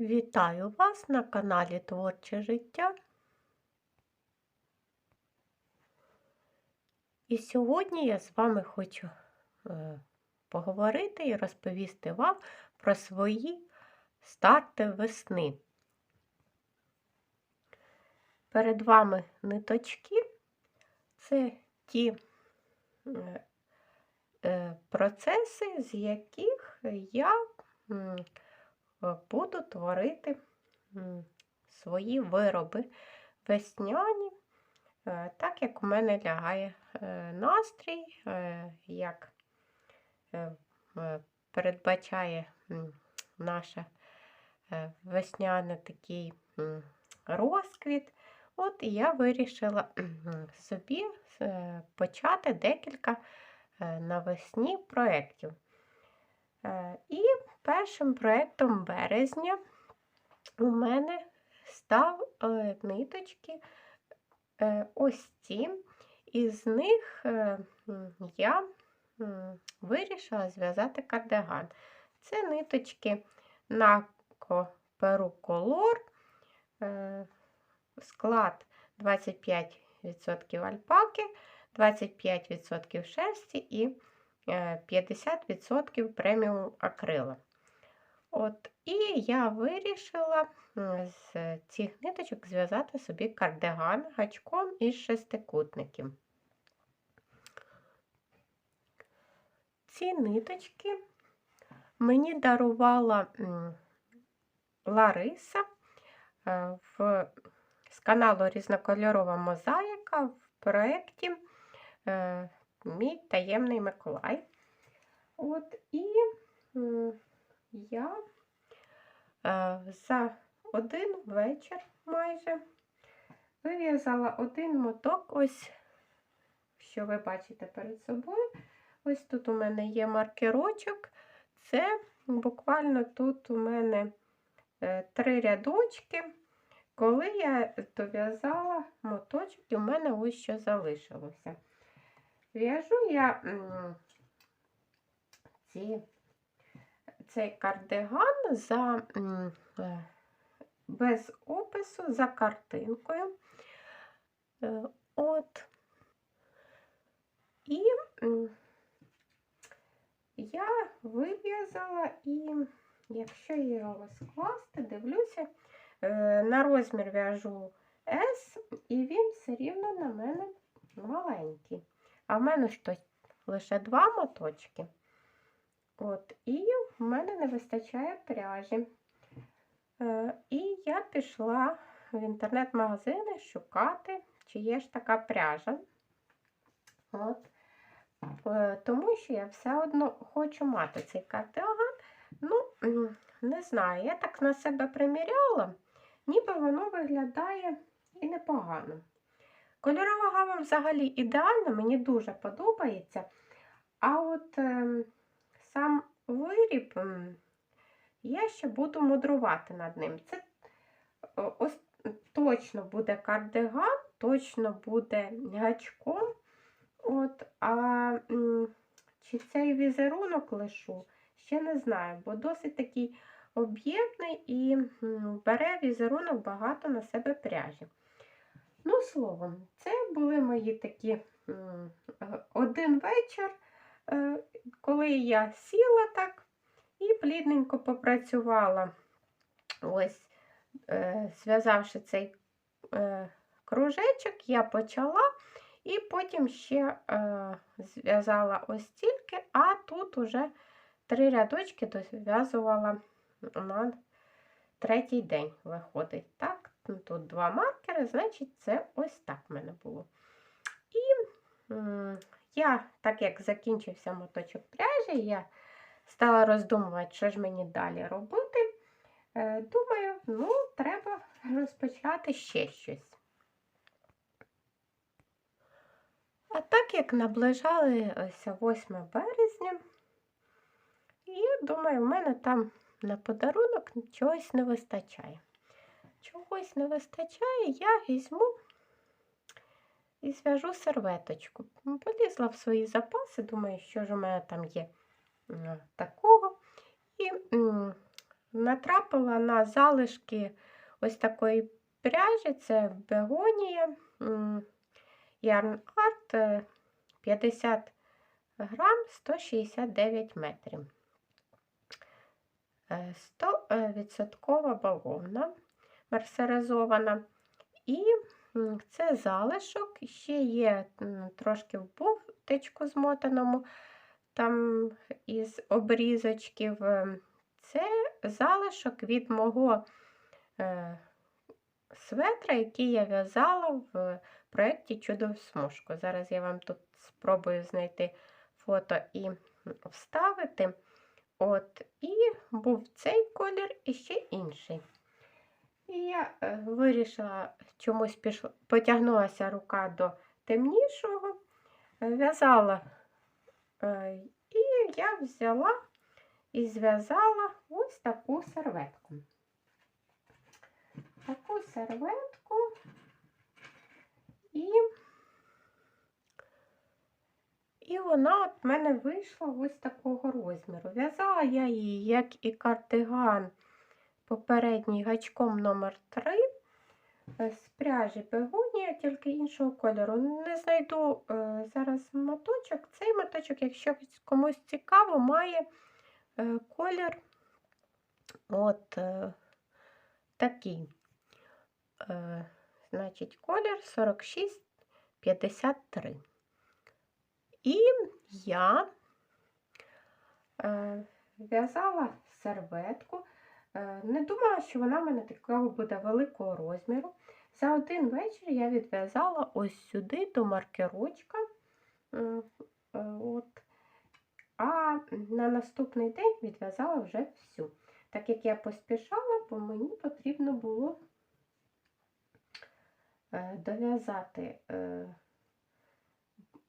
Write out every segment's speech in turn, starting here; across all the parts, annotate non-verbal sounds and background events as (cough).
Вітаю вас на каналі Творче життя. І сьогодні я з вами хочу е, поговорити і розповісти вам про свої старти весни. Перед вами ниточки це ті е, е, процеси, з яких я буду творити свої вироби весняні, е, так як у мене лягає е, настрій, е, як е, е, передбачає наше е, такий розквіт. От я вирішила (clears throat) собі е, почати декілька е, навесні проєктів. Е, І першим проєктом березня у мене став е, ниточки е, ось ці. Із них е, я вирішила зв'язати кардиган. Це ниточки Нако Перу Колор, склад 25% альпаки, 25% шерсті і 50% преміум акрила. От, І я вирішила з цих ниточок зв'язати собі кардиган гачком із шестикутників. Ці ниточки мені дарувала Лариса е, в, з каналу Різнокольорова мозаїка в проєкті е, Мій таємний Миколай. От, і я е, за один вечір майже вив'язала один моток, ось, що ви бачите перед собою. Ось тут у мене є маркерочок. Це буквально тут у мене е, три рядочки. Коли я дов'язала моточок, і у мене ось що залишилося. В'яжу я ці, цей кардиган за, е, без опису, за картинкою. Е, От. І я вив'язала і, якщо його скласти, дивлюся, е, на розмір в'яжу S, і він все рівно на мене маленький. А в мене то лише два моточки. От, І в мене не вистачає пряжі. Е, І я пішла в інтернет-магазини шукати, чи є ж така пряжа. От. Е, Тому що я все одно хочу мати цей кардиган. Ну, не знаю, я так на себе приміряла, ніби воно виглядає і непогано. Кольорова гама взагалі ідеальна, мені дуже подобається. А от е, сам виріб, м, я ще буду мудрувати над ним. Це ось, точно буде кардиган, точно буде гачком. От, а м, чи цей візерунок лишу, ще не знаю, бо досить такий об'ємний і бере візерунок багато на себе пряжі. Ну, словом, це були мої такі е, один вечір, е, коли я сіла так і плідненько попрацювала, ось, е, зв'язавши цей кружечок, я почала. І потім ще зв'язала ось стільки, а тут уже три рядочки дов'язувала на третій день виходить. Так, тут два маркери, значить, це ось так в мене було. І я, так як закінчився моточок пряжі, я стала роздумувати, що ж мені далі робити. Е, думаю, ну, треба розпочати ще щось. А так як наближалося 8 березня, і думаю, в мене там на подарунок чогось не вистачає. Чогось не вистачає, я візьму і зв'яжу серветочку. Полізла в свої запаси, думаю, що ж у мене там є такого. І натрапила на залишки ось такої пряжі, це бегонія Yarn Art е, 50 грам 169 метрів. Е, 100% бавовна мерсеризована. І це залишок, ще є трошки в бовтичку змотаному, там із обрізочків. Е, Це залишок від мого е, светра, який я в'язала в проєкті Чудо в смужку. Зараз я вам тут спробую знайти фото і вставити. От, І був цей колір і ще інший. Я е, вирішила, чомусь пішла, потягнулася рука до темнішого, в'язала, е, і я взяла і зв'язала ось таку серветку. Таку серветку і, і вона от в мене вийшла ось такого розміру. В'язала я її, як і кардиган попередній гачком номер 3 з пряжі бегонія, тільки іншого кольору. Не знайду е, зараз моточок. Цей моточок, якщо комусь цікаво, має е, колір от е, такий. Е, значить, колір 46,53. І я е, в'язала серветку. Е, Не думала, що вона в мене такого буде великого розміру. За один вечір я відв'язала ось сюди до маркерочка. Е, От. А на наступний день відв'язала вже всю. Так як я поспішала, бо мені потрібно було е, дов'язати, е,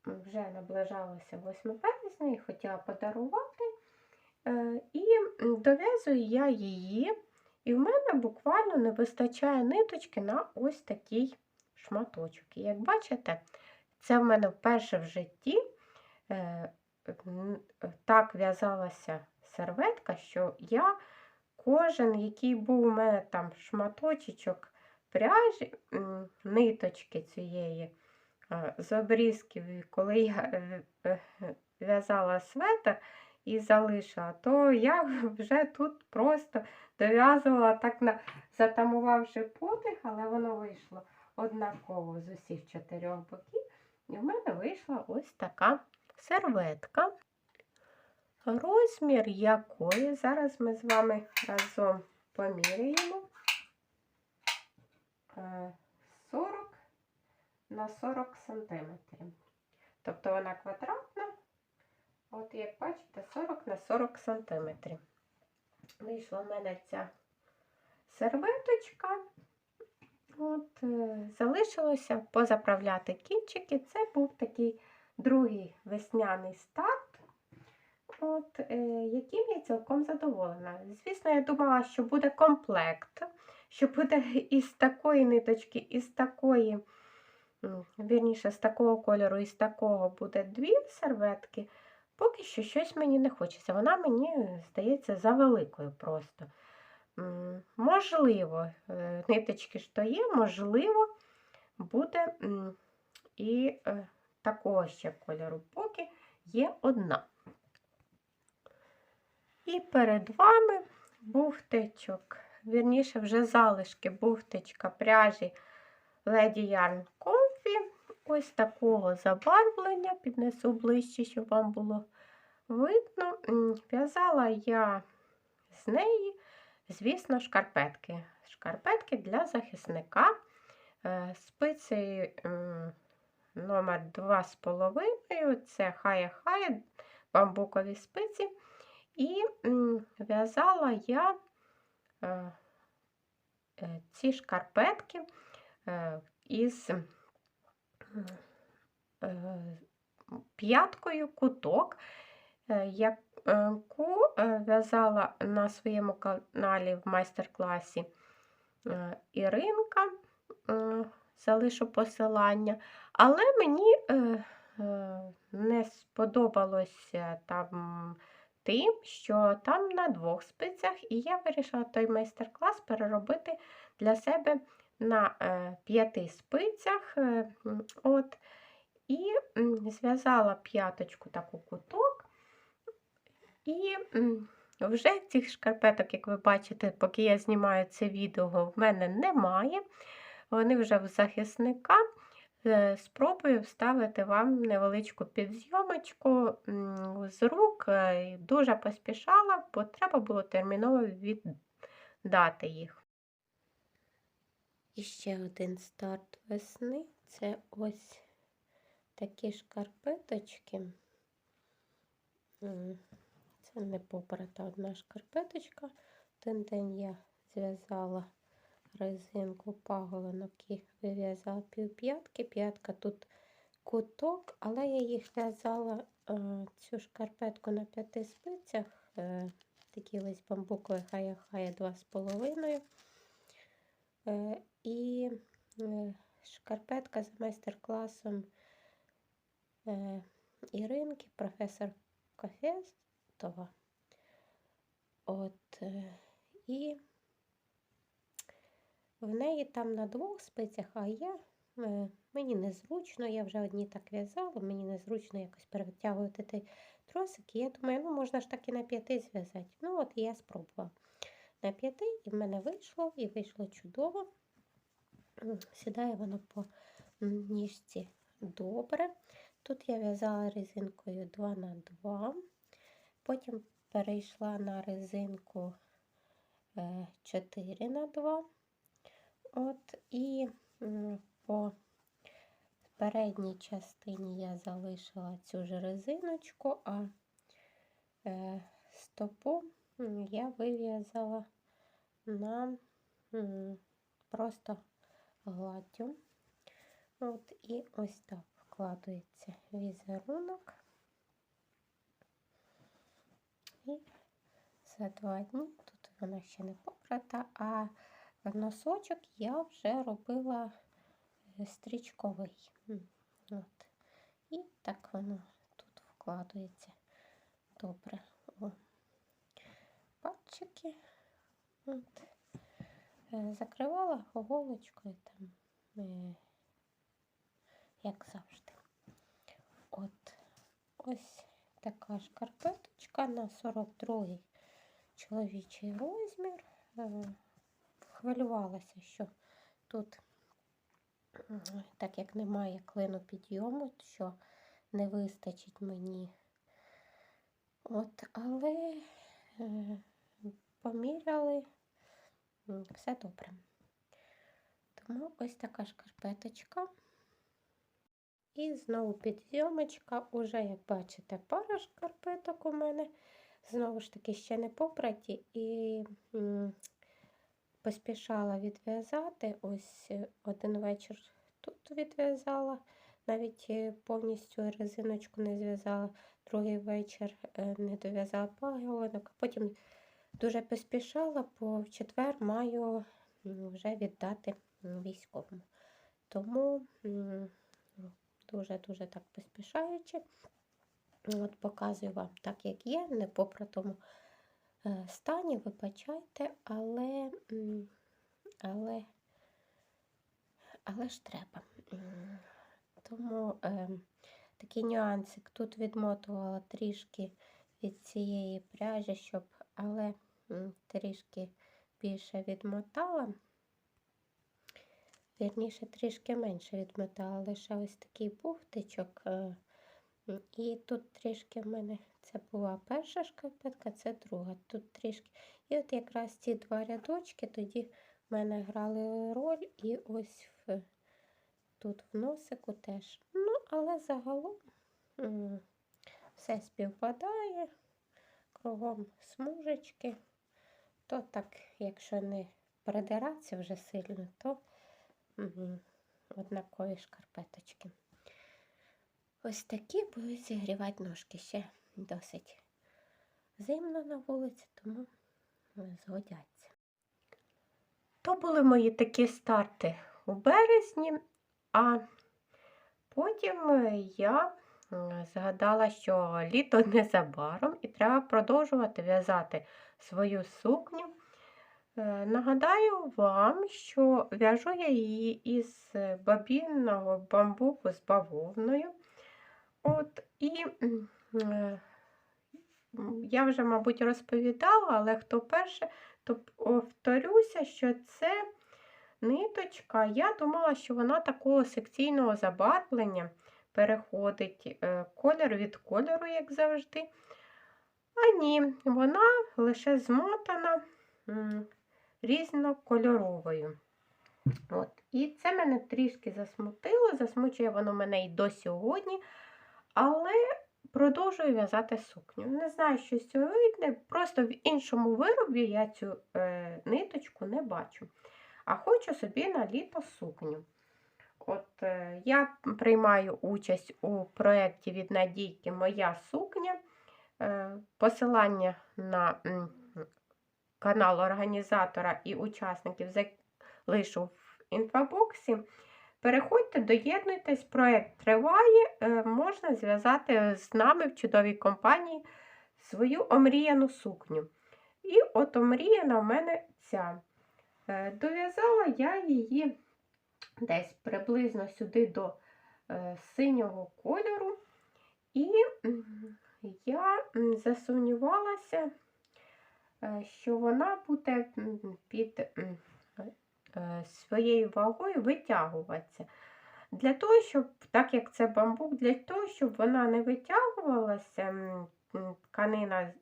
вже наближалося 8 березня і хотіла подарувати. Е, І дов'язую я її, і в мене буквально не вистачає ниточки на ось такий шматочок. І як бачите, це в мене вперше в житті е, так в'язалася серветка, що я кожен, який був у мене там шматочок пряжі, ниточки цієї е, з обрізків, коли я в'язала светр, і залишила, то я (laughs) вже тут просто дов'язувала так, на, затамувавши подих, але воно вийшло однаково з усіх чотирьох боків. І в мене вийшла ось така серветка, розмір якої зараз ми з вами разом поміряємо. Е, 40 на 40 сантиметрів. Тобто вона квадратна. От, як бачите, 40 на 40 сантиметрів. Вийшла в мене ця серветочка. От, е, Залишилося позаправляти кінчики. Це був такий другий весняний старт, от, е, яким я цілком задоволена. Звісно, я думала, що буде комплект, що буде із такої ниточки, із такої, вірніше, з такого кольору, і з такого буде дві серветки. Поки що щось мені не хочеться. Вона мені здається за великою просто. Можливо, е, ниточки ж то є, можливо, буде і е, такого ще кольору, поки є одна. І перед вами бухтичок, вірніше, вже залишки бухтичка пряжі Lady Yarn Comfy. Ось такого забарвлення, піднесу ближче, щоб вам було видно. В'язала я з неї, звісно, шкарпетки. Шкарпетки для захисника. Е, Спиці м, номер 2,5 це хая-хая, бамбукові спиці. І в'язала я е, е, ці шкарпетки із п'яткою куток, яку е, в'язала на своєму каналі в майстер-класі е, Іринка. Е, Залишу посилання, але мені е, е, не сподобалося там тим, що там на двох спицях, і я вирішила той майстер-клас переробити для себе на е, п'яти спицях. е, От, і зв'язала п'яточку таку куток. І вже цих шкарпеток, як ви бачите, поки я знімаю це відео, в мене немає. Вони вже в захисника. Е, Спробую вставити вам невеличку підзйомочку з рук. Е, Дуже поспішала, бо треба було терміново віддати їх. І ще один старт весни це ось такі шкарпеточки. Це не попрата одна шкарпеточка. Один день я зв'язала резинку паголинок і вив'язала півп'ятки. П'ятка тут куток, але я їх в'язала е, цю шкарпетку на п'яти спицях. Е, такі ось бамбукові хая-хая 2,5. Е, і шкарпетка за майстер-класом Іринки, професор Кофестова. От, е, і в неї там на двох спицях, а я е, мені незручно, я вже одні так в'язала, мені незручно якось перетягувати той тросик. Я думаю, ну можна ж так і на п'яти зв'язати. Ну, от я спробувала на п'яти, і в мене вийшло, і вийшло чудово. Сідає воно по ніжці добре. Тут я в'язала резинкою 2 на 2 потім перейшла на резинку е, 4 на 2 От, і по передній частині я залишила цю ж резиночку, а е, стопу я вив'язала на просто гладдю. От, і ось так вкладається візерунок. І за два дні, тут вона ще не попрата, а носочок я вже робила е, стрічковий. От. І так воно тут вкладається добре. О. Пальчики. От. Е, Закривала голочкою там, е, як завжди. От ось така шкарпеточка на 42-й чоловічий розмір. Е, Хвилювалася, що тут, так як немає клину підйому, що не вистачить мені. От, але е, поміряли, все добре. Тому ось така шкарпеточка. І знову підйомочка. Уже, як бачите, пара шкарпеток у мене. Знову ж таки, ще не попраті. І поспішала відв'язати. Ось е, один вечір тут відв'язала, навіть е, повністю резиночку не зв'язала. Другий вечір е, не дов'язала паголинок, а потім дуже поспішала, бо в четвер маю вже віддати військовому. Тому дуже-дуже так поспішаючи. От показую вам так, як є, не по тому е, стані, вибачайте, але, але, але ж треба. Тому е, такий нюансик. Тут відмотувала трішки від цієї пряжі, щоб, але трішки більше відмотала. Вірніше, трішки менше відмотала, лише ось такий бухтичок. е, І тут трішки в мене це була перша шкарпетка, це друга. Тут трішки. І от якраз ці два рядочки тоді в мене грали роль, і ось в, тут в носику теж. Ну, але загалом все співпадає, кругом смужечки. То так, якщо не придиратися вже сильно, то Мгм. Однакові шкарпеточки. Ось такі будуть зігрівати ножки ще досить зимно на вулиці, тому е, згодяться. То були мої такі старти у березні, а потім е, я згадала, що літо незабаром і треба продовжувати в'язати свою сукню. Е, Нагадаю вам, що в'яжу я її із бабінного бамбуку з бавовною. От, і е, я вже, мабуть, розповідала, але хто перше, то повторюся, що це ниточка. Я думала, що вона такого секційного забарвлення переходить е, колір від кольору, як завжди. А ні, вона лише змотана різнокольоровою. От. І це мене трішки засмутило, засмучує воно мене і до сьогодні, але продовжую в'язати сукню. Не знаю, що з цього вийде, просто в іншому виробі я цю е, ниточку не бачу. А хочу собі на літо сукню. От е, я приймаю участь у проєкті від Надійки Моя сукня. Е, посилання на канал організатора і учасників залишу в інфобоксі. Переходьте, доєднуйтесь, проєкт триває, е, можна зв'язати з нами в чудовій компанії свою омріяну сукню. І от омріяна в мене ця. Е, Дов'язала я її десь приблизно сюди до е, синього кольору. І я засумнівалася, що вона буде під е, своєю вагою витягуватися. Для того, щоб, так як це бамбук, для того, щоб вона не витягувалася, тканина,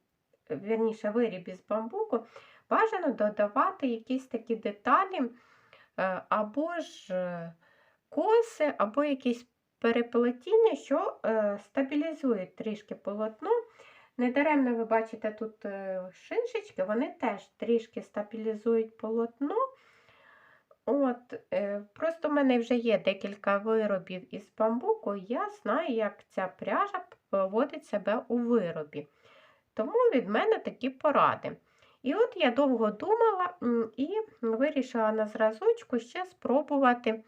вірніше, виріб із бамбуку, бажано додавати якісь такі деталі, е, або ж е, коси, або якісь переплетіння, що е, стабілізують трішки полотно. Недаремно ви бачите тут е, шишечки, вони теж трішки стабілізують полотно. От, е, Просто в мене вже є декілька виробів із бамбуку, і я знаю, як ця пряжа поводить себе у виробі. Тому від мене такі поради. І от я довго думала і вирішила на зразочку ще спробувати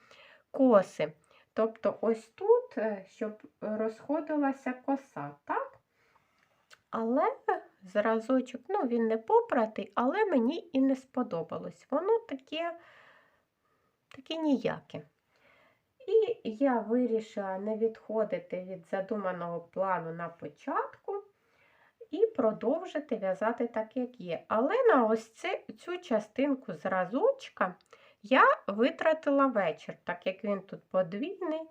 коси. Тобто, ось тут, е, щоб розходилася коса, так? Але зразочок, ну, він не попратий, але мені і не сподобалось. Воно таке, таке ніяке. І я вирішила не відходити від задуманого плану на початку і продовжити в'язати так, як є. Але на ось це, цю частинку зразочка я витратила вечір, так як він тут подвійний.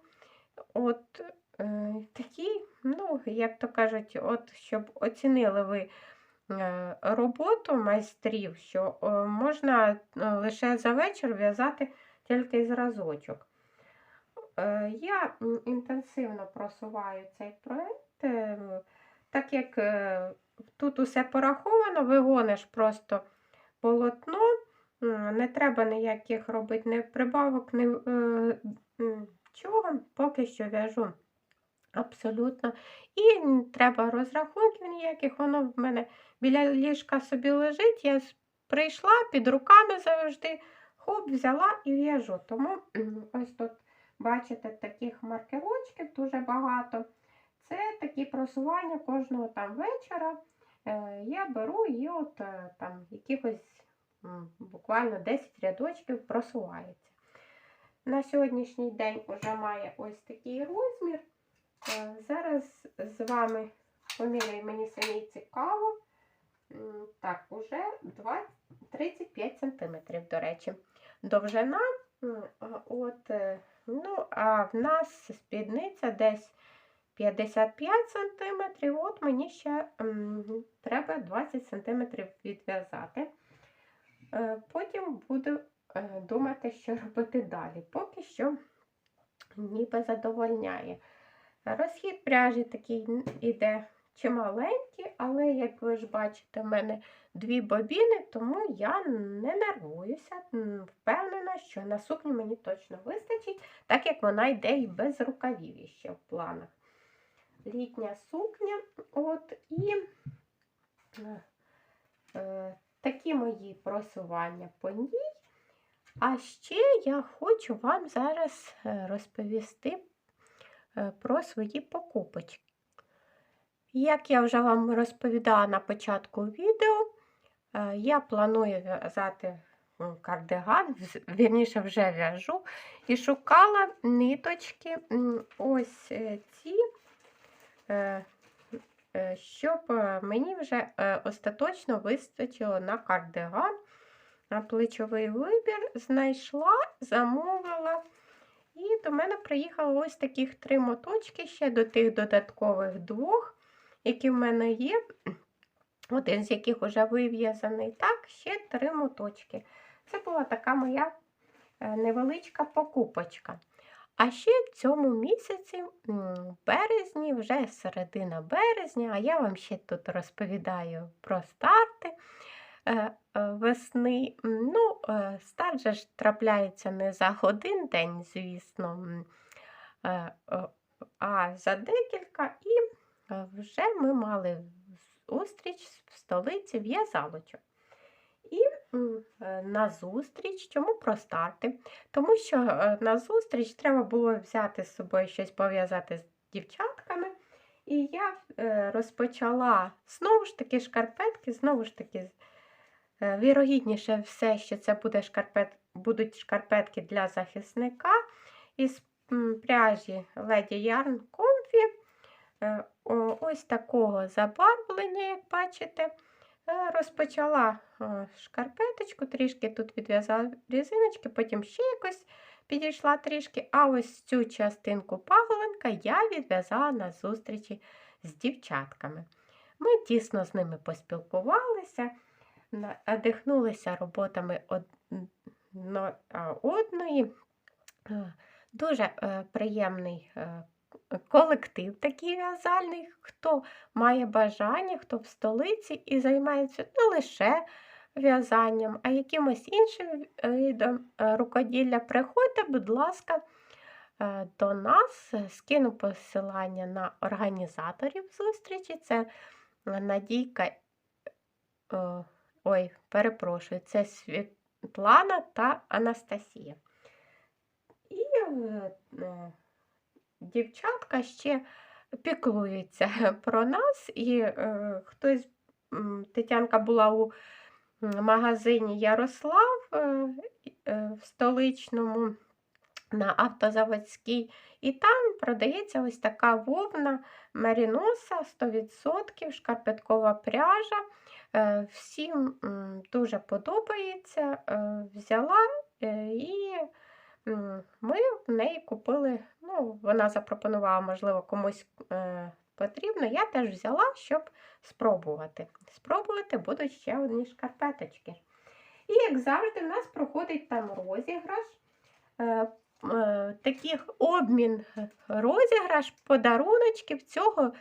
От е, такий, ну, як то кажуть, от, щоб оцінили ви е, роботу майстрів, що е, можна лише за вечір в'язати тільки зразочок. Я інтенсивно просуваю цей проєкт, так як тут усе пораховано, вигониш просто полотно, не треба ніяких робити ні прибавок, ні чого, поки що в'яжу абсолютно. І не треба розрахунків ніяких, воно в мене біля ліжка собі лежить. Я прийшла під руками завжди, хоп, взяла і в'яжу. Тому (clears throat) ось тут, бачите, таких маркерочків дуже багато. Це такі просування кожного там вечора. Е, Я беру і от е, там якихось буквально 10 рядочків просувається. На сьогоднішній день вже має ось такий розмір. Е, Зараз з вами поміряю мені самі цікаво. Так, уже 20, 35 см, до речі. Довжина. а От, е, ну, а в нас спідниця десь 55 см. От мені ще м, треба 20 см відв'язати. Е, Потім буду е, думати, що робити далі. Поки що ніби задовольняє. Розхід пряжі такий іде чималенький, але, як ви ж бачите, в мене дві бобіни, тому я не нервуюся. Впевнена, що на сукню мені точно вистачить, так як вона йде і без рукавів ще в планах. Літня сукня. От і е, е, такі мої просування по ній. А ще я хочу вам зараз е, розповісти про свої покупочки. Як я вже вам розповідала на початку відео, е, я планую в'язати кардиган, вірніше вже в'яжу, і шукала ниточки ось е, ці, е, е, щоб е, мені вже е, остаточно вистачило на кардиган. На плечовий вибір знайшла, замовила. І до мене приїхало ось таких три моточки ще до тих додаткових двох, які в мене є. Один з яких вже вив'язаний. Так, ще три моточки. Це була така моя е, невеличка покупочка. А ще в цьому місяці, в березні, вже середина березня, а я вам ще тут розповідаю про старти весни. Ну, е, старт же ж трапляється не за один день, звісно, е, е, а за декілька. І е, вже ми мали зустріч в столиці в'язалочок. І е, на зустріч, чому про старти? Тому що е, на зустріч треба було взяти з собою щось пов'язати з дівчатками. І я е, розпочала знову ж таки шкарпетки, знову ж таки, е, вірогідніше все, що це буде шкарпет, будуть шкарпетки для захисника із пряжі Lady Yarn Comfy. Е, Ось такого забарвлення, як бачите. Е, Розпочала е, шкарпеточку, трішки тут відв'язала різиночки, потім ще якось підійшла трішки. А ось цю частинку паголенка я відв'язала на зустрічі з дівчатками. Ми тісно з ними поспілкувалися, надихнулися роботами одної. Дуже е, приємний е, колектив такий в'язальний, хто має бажання, хто в столиці і займається не лише в'язанням, а якимось іншим видом е, рукоділля. Приходьте, будь ласка, до нас. Скину посилання на організаторів зустрічі. Це Надійка. Ой, перепрошую, це Світлана та Анастасія. І е, дівчатка ще піклуються (laughs) про нас. І е, хтось, Тетянка була у магазині Ярослав е, в столичному на автозаводській, і там продається ось така вовна меріноса 100%, шкарпеткова пряжа. Е, Всім дуже подобається. Е, Взяла е, і ми в неї купили, ну, вона запропонувала, можливо, комусь потрібно. Я теж взяла, щоб спробувати. Спробувати будуть ще одні шкарпеточки. І, як завжди, в нас проходить там розіграш. Таких обмін розіграш, подаруночків цього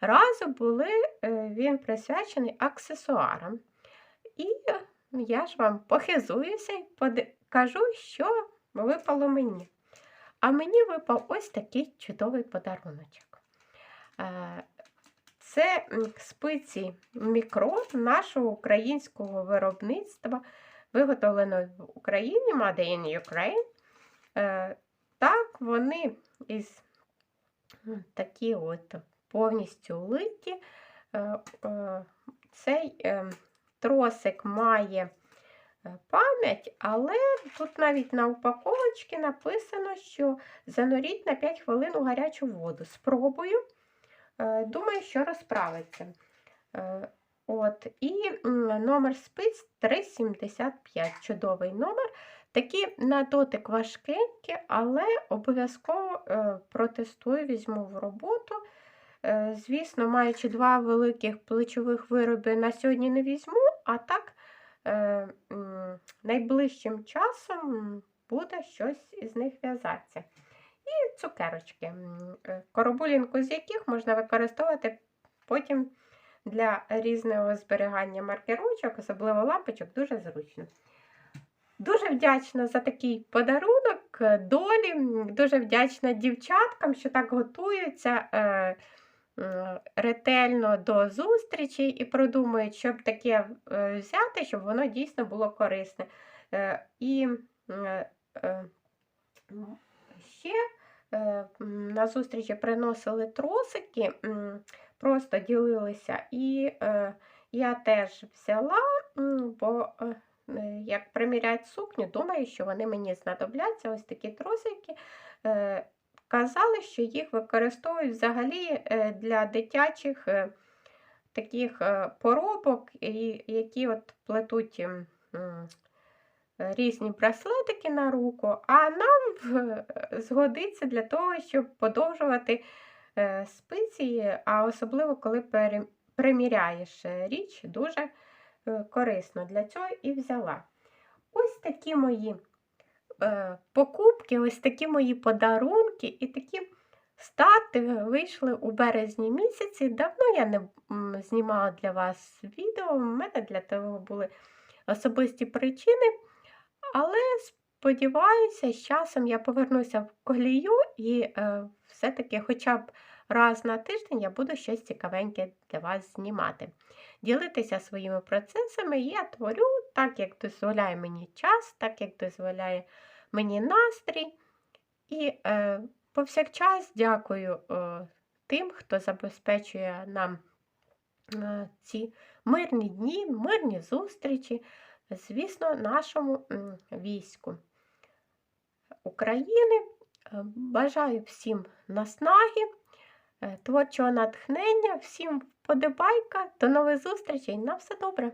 разу були, е, він присвячений аксесуарам. І я ж вам похизуюся і кажу, що випало мені. А мені випав ось такий чудовий подаруночок. Е, Це спиці мікро нашого українського виробництва, виготовлено в Україні, Made in Ukraine. Е, Так, вони із такі от повністю литі. Е, е, Цей е, тросик має пам'ять, але тут навіть на упаковочці написано, що зануріть на 5 хвилин у гарячу воду. Спробую. Думаю, що розправиться. От, і номер спиць 375. Чудовий номер. Такі на дотик важкенькі, але обов'язково протестую, візьму в роботу. Е, Звісно, маючи два великих плечових вироби, на сьогодні не візьму, а так е, найближчим часом буде щось із них в'язатися. І цукерочки, е, коробулінку з яких можна використовувати потім для різного зберігання маркерочок, особливо лампочок, дуже зручно. Дуже вдячна за такий подарунок долі. Дуже вдячна дівчаткам, що так готуються ретельно до зустрічі і продумують, щоб таке е, взяти, щоб воно дійсно було корисне. Е, І е, ще на зустрічі приносили тросики, просто ділилися, і я теж взяла, бо як приміряти сукню, думаю, що вони мені знадобляться. Ось такі тросики. Казали, що їх використовують взагалі е, для дитячих е, таких е, поробок, які от плетуть різні браслетики на руку, а нам згодиться для того, щоб подовжувати спиці, а особливо коли приміряєш річ, дуже корисно для цього і взяла. Ось такі мої покупки, ось такі мої подарунки і такі старти вийшли у березні місяці. Давно я не знімала для вас відео, у мене для того були особисті причини. Але сподіваюся, з часом я повернуся в колію і е, все-таки хоча б раз на тиждень я буду щось цікавеньке для вас знімати. Ділитися своїми процесами я творю так, як дозволяє мені час, так як дозволяє мені настрій. І е, повсякчас дякую е, тим, хто забезпечує нам е, ці мирні дні, мирні зустрічі, звісно, нашому м, війську України. Е, Бажаю всім наснаги, е, творчого натхнення, всім вподобайка. До нових зустрічей. На все добре!